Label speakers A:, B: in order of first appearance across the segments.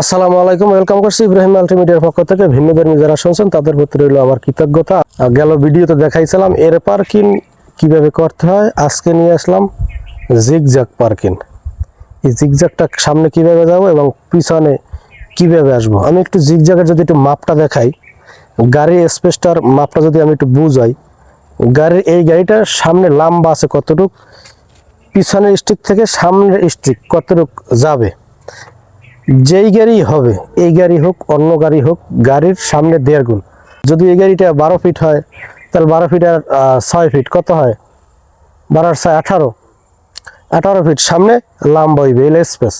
A: আসসালামু আলাইকুম ওয়েলকাম করছি ইব্রাহিম মাল্টিমিডিয়ার পক্ষ থেকে। ভিন্ন ধর্মী যারা শুনছেন, তাদের প্রতি রইল আমার কৃতজ্ঞতা। গেল ভিডিওতে দেখাইছিলাম এর পার্কিং কীভাবে করতে হয়। আজকে নিয়ে আসলাম জিগ জিগজ্যাগ পার্কিং এই জিগজ্যাগটা সামনে কীভাবে যাব এবং পিছনে কীভাবে আসব? আমি একটু জিগজ্যাগের যদি একটু মাপটা দেখাই। গাড়ির স্পেসটার মাপটা যদি আমি একটু বুঝাই। গাড়ির এই গাড়িটার সামনে লম্বা আছে কতটুক? পিছনের স্টিক থেকে সামনের স্টিক কতটুক যাবে? যেই গাড়ি হবে, এই গাড়ি হোক, অন্য গাড়ি হোক, গাড়ির সামনে দেড় গুণ। যদি এই গাড়িটা বারো ফিট হয়, তাহলে বারো ফিট আর ছয় ফিট কত হয়? বারো আর ছয়, আঠারো। আঠারো ফিট সামনে লম্বা হইবে এল স্পেস।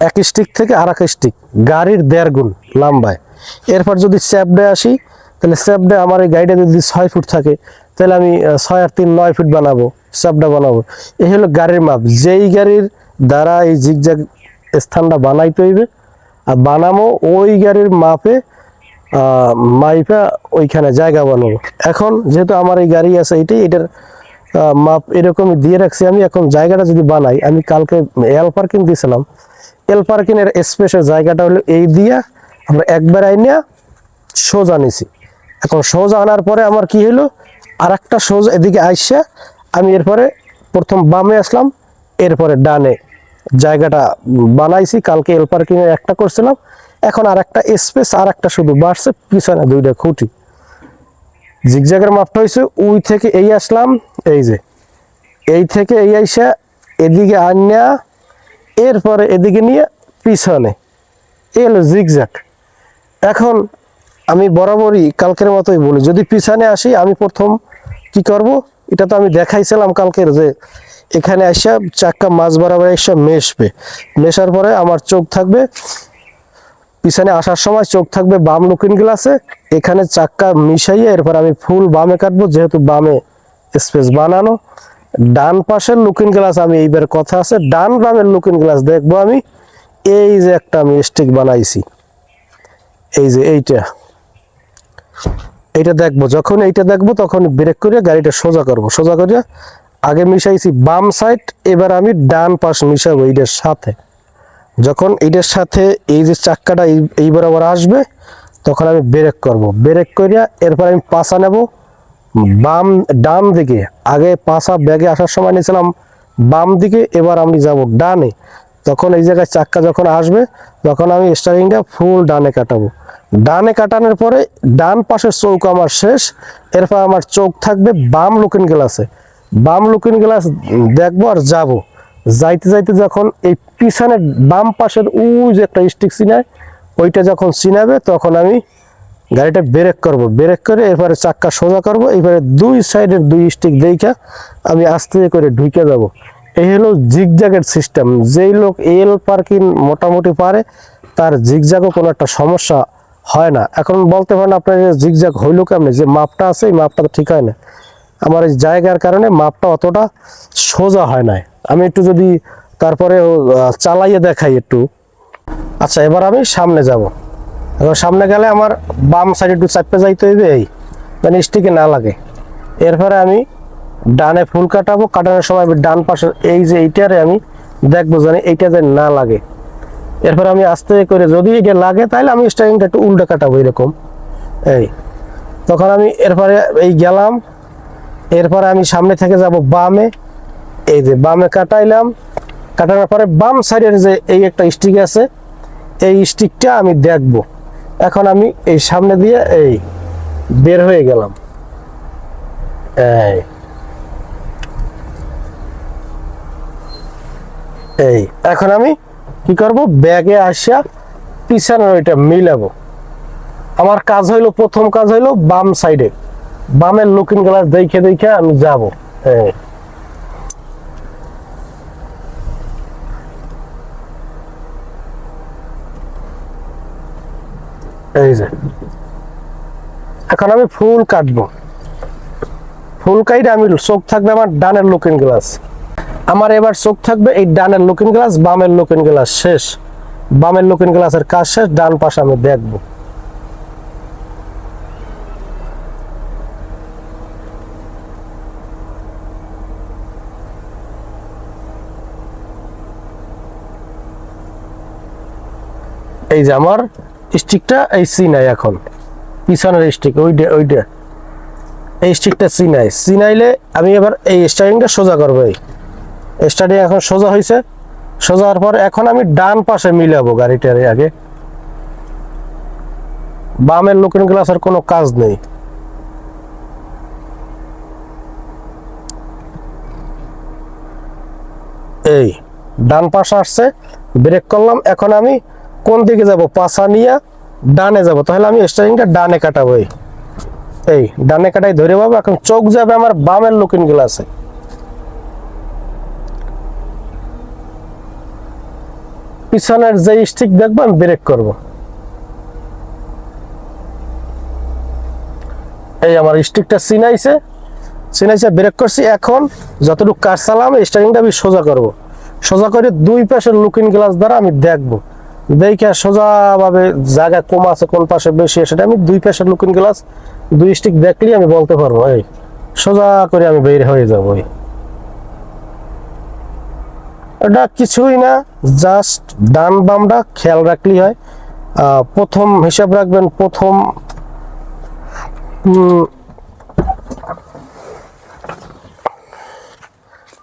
A: এক স্টিক থেকে আর এক স্টিক গাড়ির দেড় গুণ লম্বায়। এরপর যদি স্যাপডে আসি, তাহলে স্যাপডে আমার এই গাড়িটা যদি ছয় ফুট থাকে, তাহলে আমি ছয় আর তিন, নয় ফিট বানাবো স্যাপডা বানাবো। এই হলো গাড়ির মাপ। যেই গাড়ির দ্বারা এই জিগজ্যাগ স্থানটা বানাইতে হইবে। আর বানামো ওই গাড়ির মাপে মাইপা ওইখানে জায়গা বানাবো। এখন যেহেতু আমার এই গাড়ি আছে এইটাই এটার মাপ এরকমই দিয়ে রাখছি আমি। এখন জায়গাটা যদি বানাই, আমি কালকে এল পার্কিং দিয়েছিলাম। এল পার্কিং এর স্পেসের জায়গাটা হলো এই দিয়া আমরা একবার আইনিয়া সোজা নিছি। এখন সোজা আনার পরে আমার কি হলো আর একটা সোজা এদিকে আইসা আমি এরপরে প্রথম বামে আসলাম, এরপরে ডানে। জায়গাটা বানাইছি, কালকে এল পার্কিং এর একটা করছিলাম। এখন আর একটা স্পেস আর একটা শুধু বাড়ছে, পিছনে দুইটা খুঁটি। জিগজ্যাগের মাপটা হয়েছে ওই থেকে এই আসলাম, এই যে। এই থেকে এই আইসা এদিকে আনিয়া এরপরে এদিকে নিয়ে পিছনে। এই হলো জিগজ্যাগ এখন আমি বরাবরই কালকের মতোই বলি, যদি পিছনে আসি, আমি প্রথম কি করব? এটা তো আমি দেখাইছিলাম কালকের যে এখানে আসা চাক্কা মাছ বরাবর এসে মেশবে। মেশার পরে আমার চোখ থাকবে, পিছনে আসার সময় চোখ থাকবে বাম লুকিং গ্লাসে, এখানে চাক্কা মিশাইয়ে এরপর আমি ফুল বামে কাটবো, যেহেতু বামে স্পেস বানানো। ডান পাশের লুকিং গ্লাস আমি এইবার কথা আছে, ডান বামের লুকিং গ্লাস দেখব আমি। এই যে একটা আমি স্টিক বানাইছি। এই যে এইটা। এইটা দেখব। যখন এইটা দেখব, তখন ব্রেক করে গাড়িটা সোজা করব। সোজা করে আগে মিশাইছি বাম সাইড এবার আমি ডান পাশ মিশাবো এইটার সাথে। যখন এইটার সাথে এই যে চাক্কাটা এই বরাবর আসবে, তখন আমি ব্রেক করব। ব্রেক করিয়া এরপর আমি পাশা নেব বাম, ডান দিকে। আগে পাশা ব্যাগে আসার সময় নিয়েছিলাম বাম দিকে, এবার আমি যাব ডানে। তখন এই জায়গায় চাক্কা যখন আসবে, তখন আমি স্টারিংটা ফুল ডানে কাটাবো। ডানে কাটানোর পরে ডান পাশের চৌক আমার শেষ। এরপর আমার চোখ থাকবে বাম লুকিং গ্লাসে। বাম লুকিং গ্লাস দেখব আর যাব। যাইতে যাইতে যখন এই পিছনে বাম পাশের উই যে একটা স্টিক চিনায় ওইটা যখন চিনাবে তখন আমি গাড়িটা ব্রেক করব। ব্রেক করে এরপরে চাক্কা সোজা করব। এবারে দুই সাইডের দুই স্টিক দেখা আমি আস্তে করে ঢুকে যাব। এই হলো জিগজ্যাগের সিস্টেম যেই লোক এল পার্কিং মোটামুটি পারে, তার জিগজ্যাগও কোনো একটা সমস্যা হয় না। এখন বলতে পারেন আপনার জিগজ্যাগ হইল কেমনি? যে মাপটা আছে, এই মাপটা ঠিক হয় না। আমার এই জায়গার কারণে মাপটা অতটা সোজা হয় না আমি একটু যদি তারপরে চালাইয়ে দেখাই একটু। আচ্ছা এবার আমি সামনে যাব। এবার সামনে গেলে আমার বাম সাইডে একটু চাপে যাইতে হইবে, এই মানে স্টিকে না লাগে। এরপরে আমি ডানে ফুল কাটাবো। কাটানোর সময় ডান পাশে এই যে এইটারে আমি দেখব জানি এইটা যেন না লাগে। এরপরে আমি আস্তে করে যদি এটা লাগে তাহলে আমি স্টারিংটা একটু উল্টো কাটাবো এরকম। এই, তখন আমি এরপরে এই গেলাম। এরপরে আমি সামনে থেকে যাব বামে। এই যে বামে কাটাইলাম। কাটানোর পরে বাম সাইডের যে এই একটা স্টিক আছে, এই স্টিকটা আমি দেখব। এখন আমি এই সামনে দিয়ে এই বের হয়ে গেলাম। এই এই, এখন আমি কি করব? ব্যাগে আসা পিছনের ওইটা মিলাবো। আমার কাজ হইল, প্রথম কাজ হইল বাম সাইডে বামের লুকিং গ্লাস দেখে দেখে আমি যাব। এই এই যে। এখন আমি ফুল কাটবো। ফুল কাইটে আমি চোখ থাকবে আমার ডানের লুকিং গ্লাস আমার এবার চোখ থাকবে এই ডানের লুকিং গ্লাস বামের লুকিং গ্লাস শেষ। বামের লুকিং গ্লাসের কাজ শেষ, ডান পাশে আমি দেখব। এই যে আমার স্টিকটা এই সি নাই এখন। পিছনের স্টিক ওইটা ওইটা এই স্টিকটা সি নাই। সি নাইলে আমি এবার এই স্টারিংটা সোজা করব এই। স্টারিং এখন সোজা হয়েছে সোজা হওয়ার পর এখন আমি ডান পাশে মিলাবো গাড়িটার আগে। বামের লুকিং গ্লাসের কোনো কাজ নেই। এই, ডান পাশে আসছে ব্রেক করলাম, এখন আমি কোন দিকে যাব? পাশা নিয়ে ডানে যাব। তাহলে আমি স্টারিংটা ডানে কাটাবো, এই। এই, ডানে কাটাই ধরে পাবো, এখন চোখ যাবে আমার বামের লুকিং গ্লাসে পিছনের যে স্টিক দেখব আমি ব্রেক করব। এই আমার স্টিকটা চিনাইছে চিনাইছে ব্রেক করছি। এখন যতটুকু কাজ চালাম স্টারিংটা আমি সোজা করব। সোজা করে দুই পাশের লুকিং গ্লাস দ্বারা আমি দেখব। দেখে সোজাভাবে জায়গা কম আছে, কোন পাশে বেশি সেটা আমি দুই পাশের লুকিং গ্লাস দুই স্টিক দেখলেই আমি বলতে পারব, এই সোজা করে আমি বের হয়ে যাব, এই। এটা কিছুই না জাস্ট ডান বামটা খেয়াল রাখলেই হয়। প্রথম হিসাব রাখবেন, প্রথম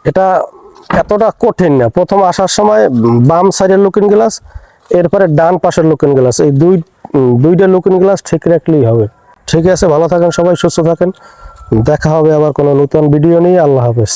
A: এটা এতটা কঠিন না। প্রথম আসার সময় বাম সাইডের লুকিং গ্লাস এরপরে ডান পাশের লুকিং গ্লাস এই দুই দুইটা লুকিং গ্লাস ঠিক রাখলেই হবে। ঠিক আছে, ভালো থাকেন সবাই, সুস্থ থাকেন। দেখা হবে আবার কোনো নতুন ভিডিও নিয়ে। আল্লাহ হাফেজ।